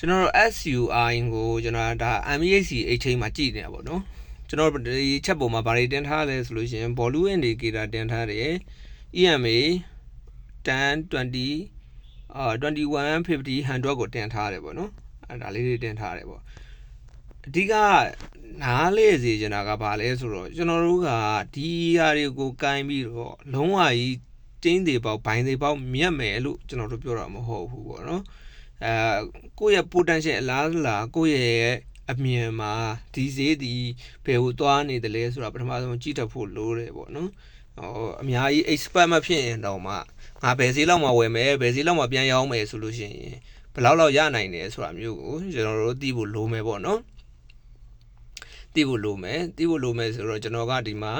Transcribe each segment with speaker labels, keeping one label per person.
Speaker 1: ကျွန်တော်တို့ SUI ကိုကျွန်တော်ဒါ MEHC အချိန်မှာကြည့်နေတာပေါ့နော်ကျွန်တော်ဒီချက်ပုံမှာဗာတွေတင်ထားလဲဆိုလို့ရှိရင် volume indicator တင်ထားတယ် EMA 10 20အာ21 50 100ကိုတင်ထားတယ်ပေါ့နော်အဲဒါလေးတွေတင်ထားတယ်ပေါ့အဓိကနားလေစီချင်တာကဘာလဲဆိုတော့ကျွန်တော်တို့ကဒီຢာတွေကိုကင်ပြီးတော့လုံးဝကြီးတင်းတွေပေါက်ဘိုင်းတွေပေါက်မြတ်မယ်လို့ကျွန်တော်တို့ပြောတာမဟုတ်ဘူးပေါ့နော် အဲကိုယ့်ရဲ့ potential အလားအလာကိုယ့်ရဲ့အမြင်မှာဒီဈေးဒီဘယ်ကိုသွားနေတယ်လဲဆိုတာပထမဆုံးကြည့်တတ်ဖို့လိုတယ်ပေါ့နော်ဟောအများကြီး expert မဖြစ်ရင်တော့မှငါဘယ်ဈေးလောက်မှဝယ်မယ်ဘယ်ဈေးလောက်မှပြန်ရောင်းမယ်ဆိုလို့ရှိရင်ဘယ်လောက်လောက်ရနိုင်တယ်ဆိုတာမျိုးကိုကျွန်တော်တို့သိဖို့လိုမယ်ပေါ့နော်သိဖို့လိုမယ်သိဖို့လိုမယ်ဆိုတော့ကျွန်တော်ကဒီမှာ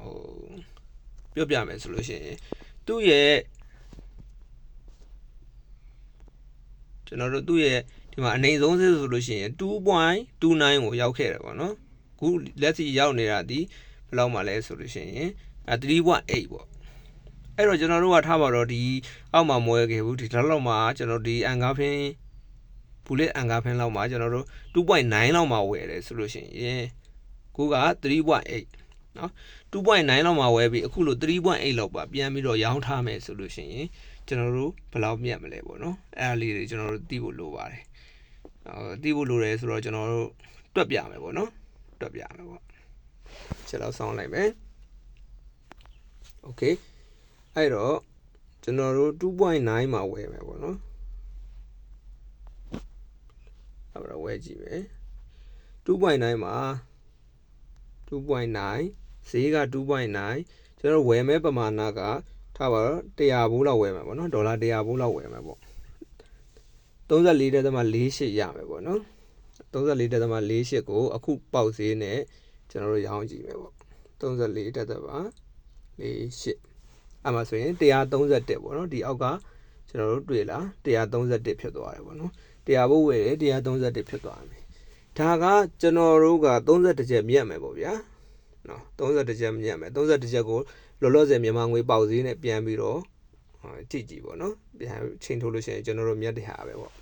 Speaker 1: ဟိုပြောပြမယ်ဆိုလို့ရှိရင်သူ့ရဲ့ ကျွန်တော်တို့သူ့ရဲ့ဒီမှာအနေဆုံးစေဆိုလို့ရှိရင်2.29ကိုရောက်ခဲ့တယ်ပေါ့နော်အခုလက်စီရောက်နေတာဒီဘယ်လောက်မှလဲဆိုလို့ရှိရင်အဲ3.8ပေါ့အဲ့တော့ကျွန်တော်တို့ကထားပါတော့ဒီအောက်မှာမွဲခဲ့ဘူးဒီလောက်မှာကျွန်တော်ဒီအန်ကားဖင်းဘူလက်အန်ကားဖင်းလောက်မှာကျွန်တော်တို့2.9လောက်မှာဝယ်တယ်ဆိုလို့ရှိရင်ကိုက3.8နော်2.9လောက်မှာဝယ်ပြီးအခုလို3.8လောက်ပါပြန်ပြီးတော့ရောင်းထားမယ်ဆိုလို့ရှိရင် ကျွန်တော်တို့ဘယ်လောက်မြတ်မလဲပေါ့နော်အဲ့ဒါလေးတွေကျွန်တော်တို့သိဖို့လိုပါတယ်ဟိုသိဖို့လိုတယ်ဆိုတော့ကျွန်တော်တို့တွက်ပြမယ်ပေါ့နော်တွက်ပြမယ်ပေါ့ချက်လောက်ဆောင်းလိုက်မယ်โอเคအဲ့တော့ကျွန်တော်တို့2.9မှာဝယ်မယ်ပေါ့နော်အဲ့ဒါဝယ်ကြည့်မယ်2.9မှာ2.9ဈေးက2.9ကျွန်တော်ဝယ်မဲ့ပမာဏက ထားပါတော့100ဘိုးလောက်ဝယ်မယ်ပေါ့နော်ဒေါ်လာ100ဘိုးလောက်ဝယ်မယ်ပေါ့34.48ရမယ်ပေါ့နော်34.48ကိုအခုပေါက်ဈေးနဲ့ကျွန်တော်တို့ရောင်းကြည့်မယ်ပေါ့34.48အမှဆိုရင်131ပေါ့နော်ဒီအောက်ကကျွန်တော်တို့တွေ့လား131ဖြစ်သွားတယ်ပေါ့နော်100ဘိုးဝယ်တယ်131ဖြစ်သွားပြီဒါကကျွန်တော်တို့က31ချက်မြတ်မယ်ပေါ့ဗျာ နော်31ချက်မြတ်မယ်31ချက်ကိုလောလောဆယ်မြန်မာငွေပေါက်ဈေးနဲ့ပြန်ပြီးတော့ကြည့်ကြည့်ပေါ့နော်ပြန်ချိန်ထုတ်လို့ရှိရင်ကျွန်တော်တို့မြတ်တဲ့ဟာပဲပေါ့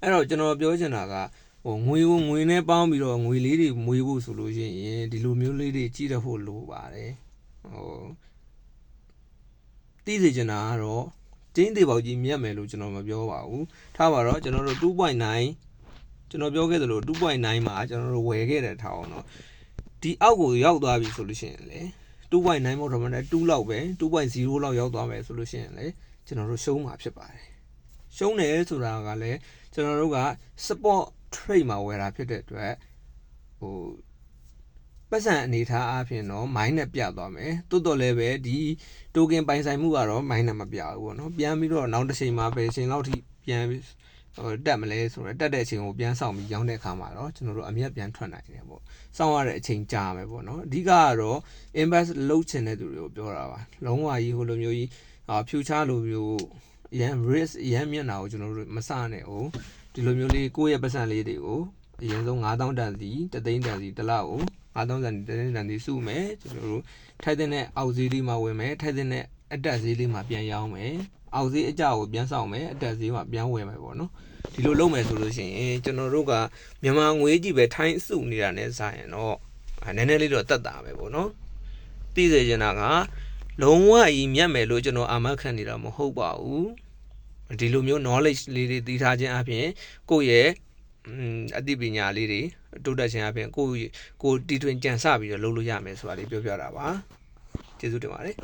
Speaker 1: အဲ့တော့ကျွန်တော်ပြောချင်တာကဟိုငွေကိုငွေနဲ့ပေါင်းပြီးတော့ငွေလေးတွေမွေးဖို့ဆိုလို့ရှိရင်ဒီလိုမျိုးလေးတွေကြည့်တတ်ဖို့လိုပါတယ်ဟိုသိစေချင်တာကတော့တင်းသေးပေါက်ကြီးမြတ်မယ်လို့ကျွန်တော်မပြောပါဘူးထားပါတော့ကျွန်တော်တို့2.9ကျွန်တော်ပြောခဲ့သလို2.9မှာကျွန်တော်တို့ဝယ်ခဲ့တဲ့ထားအောင်တော့ ဒီအောက်ကိုရောက်သွားပြီဆိုလို့ရှိရင်လေ2.9မို့တော့မနဲ့2လောက်ပဲ2.0လောက်ရောက်သွားမယ်ဆိုလို့ရှိရင်လေကျွန်တော်တို့ရှုံးမှာဖြစ်ပါတယ်ရှုံးတယ်ဆိုတာကလည်းကျွန်တော်တို့က support trade မှာဝယ်တာဖြစ်တဲ့အတွက်ဟိုပတ်စံအနေထားအပြင်တော့ mine နဲ့ပြသွားမယ်တိုးတော်လည်းပဲဒီ token ပိုင်ဆိုင်မှုကတော့ mine နဲ့မပြဘူးပေါ့နော်ပြန်ပြီးတော့နောက်တစ်ချိန်မှာပဲချိန်လောက်ထိပြန် ဟိုတက်မလဲဆိုတော့တက်တဲ့အချိန်ကိုပြန်ဆောင်ပြီးရောင်းတဲ့အခါမှာတော့ကျွန်တော်တို့အမြတ်ပြန်ထွက်နိုင်တယ်ပေါ့စောင့်ရတဲ့အချိန်ကြာမယ်ပေါ့နော်အဓိကကတော့ invest လုပ်ချင်တဲ့သူတွေကိုပြောတာပါလုံးဝကြီးဟိုလိုမျိုးကြီးအာ future လိုမျိုးရန် risk ရန်မျက်နှာကိုကျွန်တော်တို့မစနဲ့ဟုတ်ဒီလိုမျိုးလေးကိုယ့်ရဲ့ပတ်စံလေးတွေကိုအရင်ဆုံး9000တန်စီတသိန်းတန်စီတစ်လောက်ကို9000တန်တသိန်းတန်စီစုမယ်ကျွန်တော်တို့ထိုက်တဲ့အောက်ဈေးလေးမှာဝင်မယ်ထိုက်တဲ့ အတက်ဈေးလေးမှာပြန်ရောင်းမယ်အောက်ဈေးအကြကိုပြန်ဆောင်မယ်အတက်ဈေးမှာပြန်ဝယ်မယ်ပေါ့နော်ဒီလိုလုပ်မယ်ဆိုလို့ရှိရင်ကျွန်တော်တို့ကမြန်မာငွေကြီးပဲထိုင်းစုနေတာနဲ့ဆိုင်ရင်တော့နည်းနည်းလေးတော့တက်တာပဲပေါ့နော်သိစေချင်တာကလုံးဝအီမြတ်မယ်လို့ကျွန်တော်အာမခံနေတာမဟုတ်ပါဘူးဒီလိုမျိုး knowledge လေးတွေသိထားခြင်းအပြင်ကိုယ့်ရဲ့အသိပညာလေးတွေတိုးတက်ခြင်းအပြင်ကိုကိုတီထွင်ကြံစပြီးတော့လုပ်လို့ရမယ်ဆိုတာလေးပြောပြတာပါကျေးဇူးတင်ပါတယ်